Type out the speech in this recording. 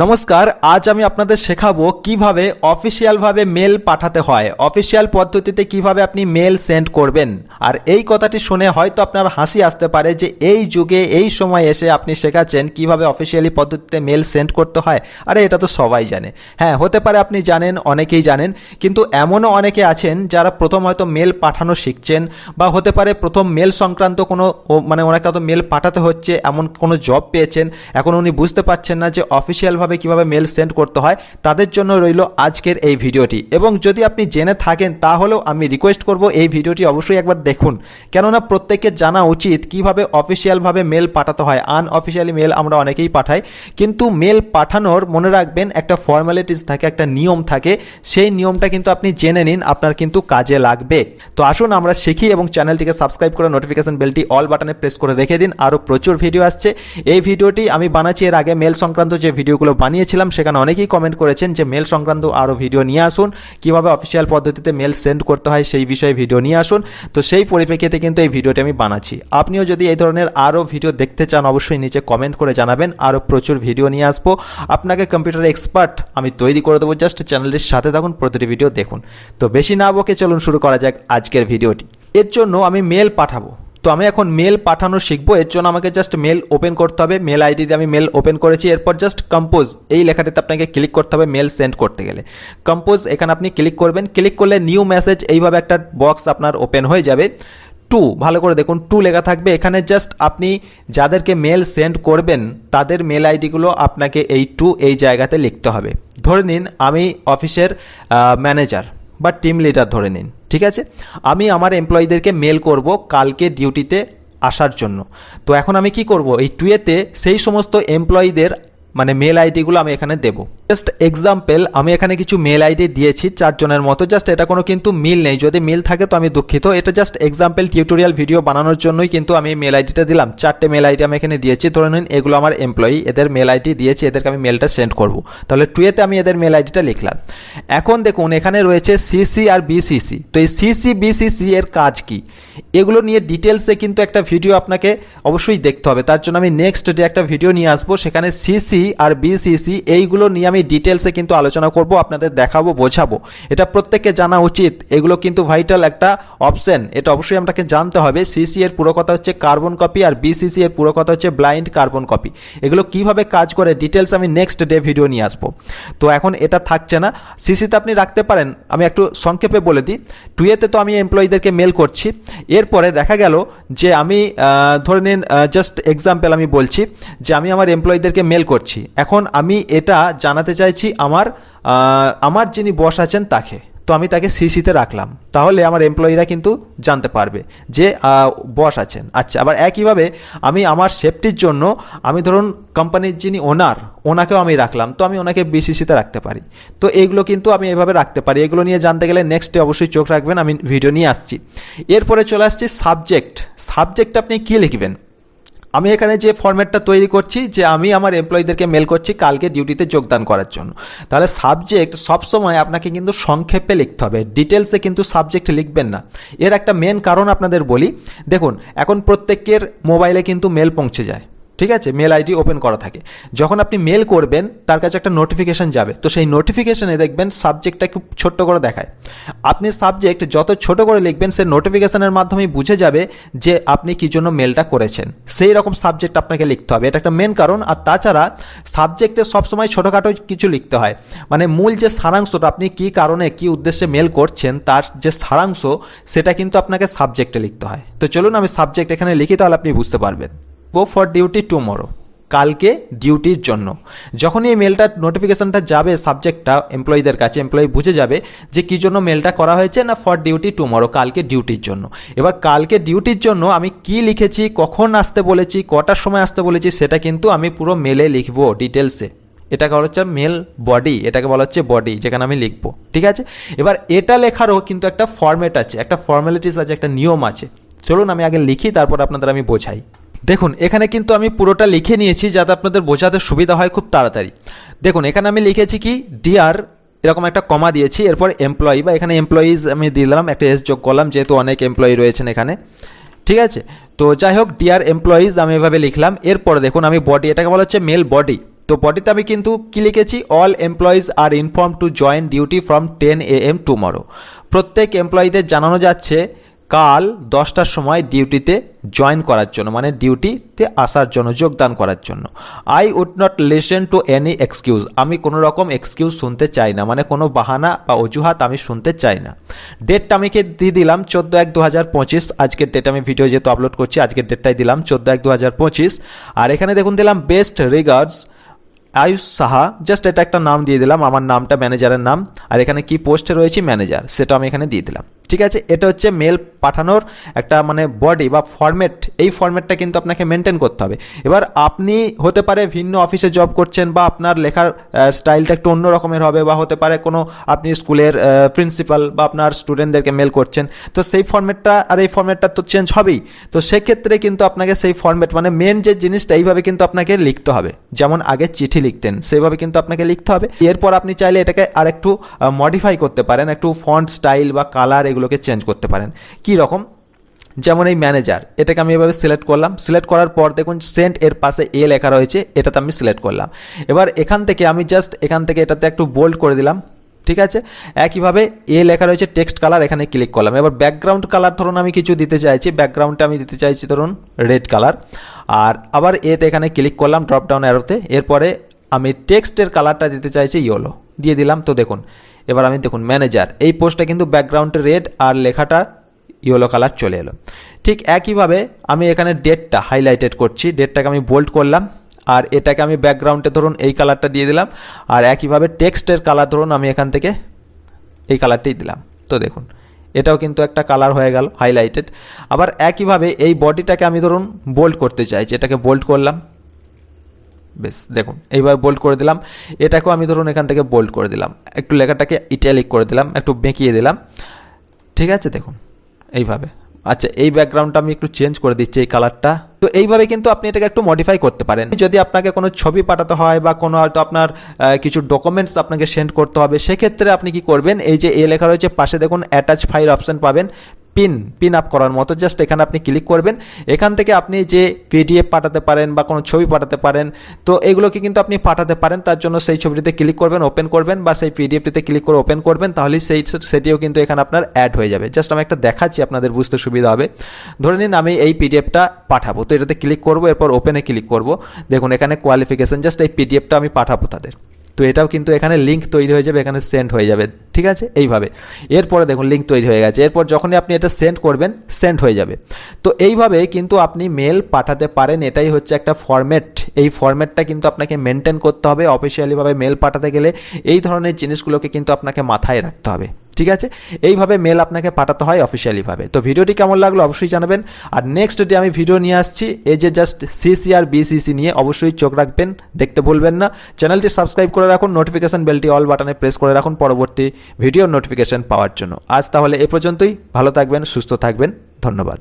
নমস্কার, আজ আমি আপনাদের শেখাবো কীভাবে অফিসিয়ালভাবে মেল পাঠাতে হয়, অফিসিয়াল পদ্ধতিতে কীভাবে আপনি মেল সেন্ড করবেন। আর এই কথাটি শুনে হয়তো আপনার হাসি আসতে পারে যে এই যুগে, এই সময় এসে আপনি শেখাচ্ছেন কীভাবে অফিসিয়ালি পদ্ধতিতে মেল সেন্ড করতে হয়। আরে, এটা তো সবাই জানে। হ্যাঁ হতে পারে আপনি জানেন, অনেকেই জানেন, কিন্তু এমনও অনেকে আছেন যারা প্রথম হয়তো মেল পাঠানো শিখছেন বা হতে পারে প্রথম মেল সংক্রান্ত কোনো মানে ওনাকে হয়তো মেল পাঠাতে হচ্ছে, এমন কোনো জব পেয়েছেন। এখন উনি বুঝতে পারছেন না যে অফিসিয়ালভাবে কীভাবে মেল সেন্ড করতে হয়, তাদের জন্য রইল আজকের এই ভিডিওটি। এবং যদি আপনি জেনে থাকেন, তাহলেও আমি রিকোয়েস্ট করব এই ভিডিওটি অবশ্যই একবার দেখুন। কেননা প্রত্যেকের জানা উচিত কীভাবে অফিসিয়ালভাবে মেল পাঠাতে হয়। আনঅফিসিয়ালি মেল আমরা অনেকেই পাঠাই, কিন্তু মেল পাঠানোর মনে রাখবেন একটা ফর্মালিটিস থাকে, একটা নিয়ম থাকে। সেই নিয়মটা কিন্তু আপনি জেনে নিন, আপনার কিন্তু কাজে লাগবে। তো আসুন আমরা শিখি এবং চ্যানেলটিকে সাবস্ক্রাইব করে নোটিফিকেশন বেলটি অল বাটনে প্রেস করে রেখে দিন। আরও প্রচুর ভিডিও আসছে। এই ভিডিওটি আমি বানাচ্ছি এর আগে মেল সংক্রান্ত যে ভিডিওগুলো বানিয়েছিলাম, সেখানে অনেকেই কমেন্ট করেছেন যে মেল সংক্রান্ত আরও ভিডিও নিয়ে আসুন, কীভাবে অফিসিয়াল পদ্ধতিতে মেল সেন্ড করতে হয় সেই বিষয়ে ভিডিও নিয়ে আসুন। তো সেই পরিপ্রেক্ষিতে কিন্তু এই ভিডিওটি আমি বানাচ্ছি। আপনিও যদি এই ধরনের আরও ভিডিও দেখতে চান, অবশ্যই নিচে কমেন্ট করে জানাবেন আরও প্রচুর ভিডিও নিয়ে আসব। আপনাকে কম্পিউটার এক্সপার্ট আমি তৈরি করে দেবো জাস্ট চ্যানেলটির সাথে থাকুন, প্রতিটি ভিডিও দেখুন। তো বেশি না বকে চলুন, শুরু করা যাক আজকের ভিডিওটি এর জন্য আমি মেল পাঠাবো। তো আমি এখন মেল পাঠানো শিখব। এর জন্য আমাকে জাস্ট মেল ওপেন করতে হবে। মেল আইডি দিয়ে আমি মেল ওপেন করেছি। এরপর জাস্ট কম্পোজ এই লেখাটিতে আপনাকে ক্লিক করতে হবে মেল সেন্ড করতে গেলে। কম্পোজ এখানে আপনি ক্লিক করবেন। ক্লিক করলে নিউ মেসেজ এইভাবে একটা বক্স আপনার ওপেন হয়ে যাবে। টু ভালো করে দেখুন টু লেখা থাকবে। এখানে জাস্ট আপনি যাদেরকে মেল সেন্ড করবেন, তাদের মেল আইডিগুলো আপনাকে এই টু এই জায়গাতে লিখতে হবে। ধরে নিন, আমি অফিসের ম্যানেজার বা টিম লিডার ধরে নিন। ঠিক আছে? আমি আমার এমপ্লয়ীদেরকে মেল করব কালকে ডিউটিতে আসার জন্য। তো এখন আমি কি করব? এই টুয়েতে সেই সমস্ত এমপ্লয়ীদের মানে মেল আইডিগুলো আমি এখানে দেব। জাস্ট এক্সাম্পল আমি এখানে কিছু মেল আইডি দিয়েছি চারজনের মতো জাস্ট এটা কোনো কিন্তু মিল নেই। যদি মিল থাকে তো আমি দুঃখিত, এটা জাস্ট এক্সাম্পল টিউটোরিয়াল ভিডিও বানানোর জন্যই কিন্তু আমি মেল আইডিটা দিলাম। চারটে মেল আইডি আমি এখানে দিয়েছি, ধরে নিন এগুলো আমার এমপ্লয়ি এদের মেল আইডি দিয়েছি, এদেরকে আমি মেলটা সেন্ড করব। তাহলে টুয়েতে আমি এদের মেল আইডিটা লিখলাম। এখন দেখুন, এখানে রয়েছে সিসি আর বিসিসি তো এই সিসি বিসিসি এর কাজ কি? এগুলো নিয়ে ডিটেলসে কিন্তু একটা ভিডিও আপনাকে অবশ্যই দেখতে হবে। তার জন্য আমি নেক্সট ডে একটা ভিডিও নিয়ে আসব, সেখানে সিসি আর বিসিসি এইগুলো নিয়ে আমি ডিটেলসে কিন্তু আলোচনা করব, আপনাদের দেখাবো, বোঝাবো। এটা প্রত্যেককে জানা উচিত। এগুলো কিন্তু ভাইটাল একটা অপশন এটা অবশ্যই আপনাকে জানতে হবে। সিসি এর পুরো কথা হচ্ছে কার্বন কপি আর বিসিসি এর পুরো কথা হচ্ছে ব্লাইন্ড কার্বন কপি এগুলো কীভাবে কাজ করে ডিটেলস আমি নেক্সট ডে ভিডিও নিয়ে আসব। তো এখন এটা থাকছে না। সিসিতে আপনি রাখতে পারেন। আমি একটু সংক্ষেপে বলে দিই। টুয়েতে তো আমি এমপ্লয়ীদেরকে মেল করছি। এরপরে দেখা গেল যে আমি ধরে নিন জাস্ট এক্সাম্পল আমি বলছি যে আমি আমার এমপ্লয়ীদেরকে মেল করছি। এখন আমি এটা জানাতে চাইছি আমার আমার যিনি বস আছেন তাকে। তো আমি তাকে সিসিতে রাখলাম। তাহলে আমার এমপ্লয়িরা কিন্তু জানতে পারবে যে বস আছেন। আচ্ছা আবার একইভাবে আমি আমার সেফটির জন্য আমি ধরুন কোম্পানির যিনি ওনার ওনাকেও আমি রাখলাম। তো আমি ওনাকে বিসিসিতে রাখতে পারি। তো এইগুলো কিন্তু আমি এভাবে রাখতে পারি। এগুলো নিয়ে জানতে গেলে নেক্সট অবশ্যই চোখ রাখবেন। আমি ভিডিও নিয়ে আসছি। এরপরে চলে আসছি সাবজেক্ট সাবজেক্ট আপনি কী লিখবেন? আমি এখানে যে ফর্ম্যাটটা তৈরি করছি, যে আমি আমার এমপ্লয়ীদেরকে মেল করছি কালকে ডিউটিতে যোগদান করার জন্য। তাহলে সাবজেক্ট সবসময় আপনাকে কিন্তু সংক্ষেপে লিখতে হবে। ডিটেলসে কিন্তু সাবজেক্ট লিখবেন না। এর একটা মেন কারণ আপনাদের বলি। দেখুন, এখন প্রত্যেকের মোবাইলে কিন্তু মেল পৌঁছে যায়। ঠিক আছে? মেল আইডি ওপেন করা থাকে। যখন আপনি মেল করবেন, তার কাছে একটা নোটিফিকেশান যাবে। তো সেই নোটিফিকেশানে দেখবেন সাবজেক্টটা খুব ছোট্ট করে দেখায়। আপনি সাবজেক্ট যত ছোট করে লিখবেন, সে নোটিফিকেশানের মাধ্যমে বুঝে যাবে যে আপনি কী জন্য মেলটা করেছেন। সেই রকম সাবজেক্ট আপনাকে লিখতে হবে। এটা একটা মেন কারণ। আর তাছাড়া সাবজেক্টে সবসময় ছোটোখাটো কিছু লিখতে হয়। মানে মূল যে সারাংশটা, আপনি কী কারণে, কী উদ্দেশ্যে মেল করছেন, তার যে সারাংশ, সেটা কিন্তু আপনাকে সাবজেক্টে লিখতে হয়। তো চলুন আমি সাবজেক্ট এখানে লিখি, তাহলে আপনি বুঝতে পারবেন। গো ফর ডিউটি টুমোরো কালকে ডিউটির জন্য। যখনই এই মেলটা নোটিফিকেশানটা যাবে সাবজেক্টটা এমপ্লয়ীদের কাছে এমপ্লয়ি বুঝে যাবে যে কী জন্য মেলটা করা হয়েছে না ফর ডিউটি টুমোরো কালকে ডিউটির জন্য। এবার কালকে ডিউটির জন্য আমি কি লিখেছি, কখন আসতে বলেছি, কটার সময় আসতে বলেছি, সেটা কিন্তু আমি পুরো মেলে লিখব ডিটেলসে এটাকে বলা হচ্ছে মেল বডি এটাকে বলা হচ্ছে বডি যেখানে আমি লিখব। ঠিক আছে? এবার এটা লেখারও কিন্তু একটা ফর্মেট আছে, একটা ফর্মালিটিস আছে, একটা নিয়ম আছে। চলুন আমি আগে লিখি, তারপর আপনাদের আমি বোঝাই। দেখুন, এখানে কিন্তু আমি পুরোটা লিখে নিয়েছি যাতে আপনাদের বোঝাতে সুবিধা হয় খুব তাড়াতাড়ি। দেখুন, এখানে আমি লিখেছি কি ডিআর এরকম একটা কমা দিয়েছি, এরপর এমপ্লয়ি বা এখানে এমপ্লয়িজ আমি দিলাম, একটা এস যোগ করলাম, যেহেতু অনেক এমপ্লয়ি রয়েছেন এখানে। ঠিক আছে? তো যাই হোক ডিয়ার এমপ্লয়িজ আমি এভাবে লিখলাম, এরপর দেখুন, আমি বডি এটাকে বলা হচ্ছে মেল বডি তো বডিতে আমি কিন্তু কি লিখেছি all employees are informed to join duty from ten A M tomorrow প্রত্যেক এমপ্লয়ীদের জানানো যাচ্ছে কাল দশটার সময় ডিউটিতে জয়েন করার জন্য মানে ডিউটিতে আসার জন্য, যোগদান করার জন্য। I would not listen to any excuse আমি কোনো রকম এক্সকিউজ শুনতে চাই না মানে কোনো বাহানা বা অজুহাত আমি শুনতে চাই না। ডেটটা আমি দিয়ে দিলাম? চোদ্দ এক দু হাজার পঁচিশ। আজকের ডেট আমি ভিডিও যেহেতু আপলোড করছি, আজকের ডেটটাই দিলাম, চোদ্দ এক দু হাজার পঁচিশ। আর এখানে দেখুন, দিলাম best regards Ayush Saha just এটা একটা নাম দিয়ে দিলাম, আমার নামটা ম্যানেজারের নাম, আর এখানে কি পোস্টে রয়েছে ম্যানেজার সেটা আমি এখানে দিয়ে দিলাম। ঠিক আছে? এটা হচ্ছে মেল পাঠানোর একটা মানে বডি বা ফরম্যাট এই ফরম্যাটটা কিন্তু আপনাকে মেনটেন করতে হবে। এবার আপনি হতে পারে ভিন্ন অফিসে জব করছেন বা আপনার লেখার স্টাইলটা একটু অন্য রকমের হবে বা হতে পারে কোনো আপনি স্কুলের প্রিন্সিপাল বা আপনার স্টুডেন্টদেরকে মেল করছেন, তো সেই ফরম্যাটটা আর এই ফরম্যাটটা তো চেঞ্জ হবেই। তো সেক্ষেত্রে কিন্তু আপনাকে সেই ফরম্যাট মানে মেন যে জিনিসটা এইভাবে কিন্তু আপনাকে লিখতে হবে। যেমন আগে চিঠি লিখতেন, সেভাবে কিন্তু আপনাকে লিখতে হবে। এরপর আপনি চাইলে এটাকে আর একটু মডিফাই করতে পারেন, একটু ফন্ট স্টাইল বা কালার এগুলোকে চেঞ্জ করতে পারেন। কী রকম? যেমন এই ম্যানেজার এটাকে আমি এভাবে সিলেক্ট করলাম। সিলেক্ট করার পর দেখুন সেন্ট এর পাশে এ লেখা রয়েছে, এটাতে আমি সিলেক্ট করলাম। এবার এখান থেকে আমি জাস্ট এখান থেকে এটাতে একটু বোল্ড করে দিলাম। ঠিক আছে? একইভাবে এ লেখা রয়েছে টেক্সট কালার এখানে ক্লিক করলাম। এবার ব্যাকগ্রাউন্ড কালার ধরুন আমি কিছু দিতে চাইছি। ব্যাকগ্রাউন্ডটা আমি দিতে চাইছি ধরুন রেড কালার আর আবার এতে এখানে ক্লিক করলাম ড্রপ ডাউন অ্যারোতে এরপরে আমি টেক্সটের কালারটা দিতে চাইছি ইয়েলো দিয়ে দিলাম। তো দেখুন, এবার আমি দেখুন ম্যানেজার এই পোস্টটা কিন্তু ব্যাকগ্রাউন্ডে রেড আর লেখাটা ইয়েলো কালার চলে এলো। ঠিক একইভাবে আমি এখানে ডেটটা হাইলাইটেড করছি। ডেটটাকে আমি বোল্ড করলাম। আর এটাকে আমি ব্যাকগ্রাউন্ডে ধরুন এই কালারটা দিয়ে দিলাম, আর একইভাবে টেক্সটের কালার ধরুন আমি এখান থেকে এই কালারটাই দিলাম। তো দেখুন, এটাও কিন্তু একটা কালার হয়ে গেল হাইলাইটেড আবার একইভাবে এই বডিটাকে আমি ধরুন বোল্ড করতে চাইছি এটাকে বোল্ড করলাম। বেশ, দেখুন, এইভাবে বোল্ড করে দিলাম। এটাকেও আমি ধরুন এখান থেকে বোল্ড করে দিলাম। একটু লেখাটাকে ইটালিক করে দিলাম, একটু বেঁকিয়ে দিলাম। ঠিক আছে, দেখুন, এইভাবে। আচ্ছা এই ব্যাকগ্রাউন্ডটা আমি একটু চেঞ্জ করে দিচ্ছি, এই কালারটা তো এইভাবে কিন্তু আপনি এটাকে একটু মডিফাই করতে পারেন। যদি আপনাকে কোনো ছবি পাঠাতে হয় বা কোনো হয়তো আপনার কিছু ডকুমেন্টস আপনাকে সেন্ড করতে হবে, সেক্ষেত্রে আপনি কি করবেন? এই যে এ লেখা রয়েছে, পাশে দেখুন অ্যাটাচ ফাইল অপশান পাবেন। পিন পিন আপ করার মতো জাস্ট এখানে আপনি ক্লিক করবেন। এখান থেকে আপনি যে পিডিএফ পাঠাতে পারেন বা কোনো ছবি পাঠাতে পারেন, তো এগুলোকে কিন্তু আপনি পাঠাতে পারেন, তার জন্য সেই ছবিটিতে ক্লিক করবেন ওপেন করবেন বা সেই পিডিএফটিতে ক্লিক করে ওপেন করবেন, তাহলে সেই সেটিও কিন্তু এখানে আপনার অ্যাড হয়ে যাবে। জাস্ট আমি একটা দেখাচ্ছি, আপনাদের বুঝতে সুবিধা হবে। ধরে নিন আমি এই পিডিএফটা পাঠাবো, তো এটাতে ক্লিক করব, এরপর ওপেনে ক্লিক করব। দেখুন এখানে কোয়ালিফিকেশান জাস্ট এই পিডিএফটা আমি পাঠাবো তাদের। তো এটাও কিন্তু এখানে লিঙ্ক তৈরি হয়ে যাবে, এখানে সেন্ড হয়ে যাবে, ঠিক আছে? এইভাবে। এরপরে দেখুন লিঙ্ক তৈরি হয়ে গেছে। এরপর যখনই আপনি এটা সেন্ড করবেন সেন্ড হয়ে যাবে। তো এইভাবে কিন্তু আপনি মেল পাঠাতে পারেন। এটাই হচ্ছে একটা ফর্ম্যাট এই ফর্ম্যাটটা কিন্তু আপনাকে মেনটেন করতে হবে। অফিসিয়ালিভাবে মেল পাঠাতে গেলে এই ধরনের জিনিসগুলোকে কিন্তু আপনাকে মাথায় রাখতে হবে। ঠিক আছে? এইভাবে মেল আপনাকে পাঠাতে হয় অফিসিয়ালিভাবে তো ভিডিওটি কেমন লাগল অবশ্যই জানাবেন। আর নেক্সট ডে আমি ভিডিও নিয়ে আসছি। এই যে জাস্ট সিসি আর বিসিসি নিয়ে অবশ্যই চোখ রাখবেন, দেখতে ভুলবেন না। চ্যানেলটি সাবস্ক্রাইব করে রাখুন নোটিফিকেশান বেলটি অল বাটনে প্রেস করে রাখুন পরবর্তী ভিডিও নোটিফিকেশান পাওয়ার জন্য। আজ তাহলে এ পর্যন্তই। ভালো থাকবেন, সুস্থ থাকবেন। ধন্যবাদ।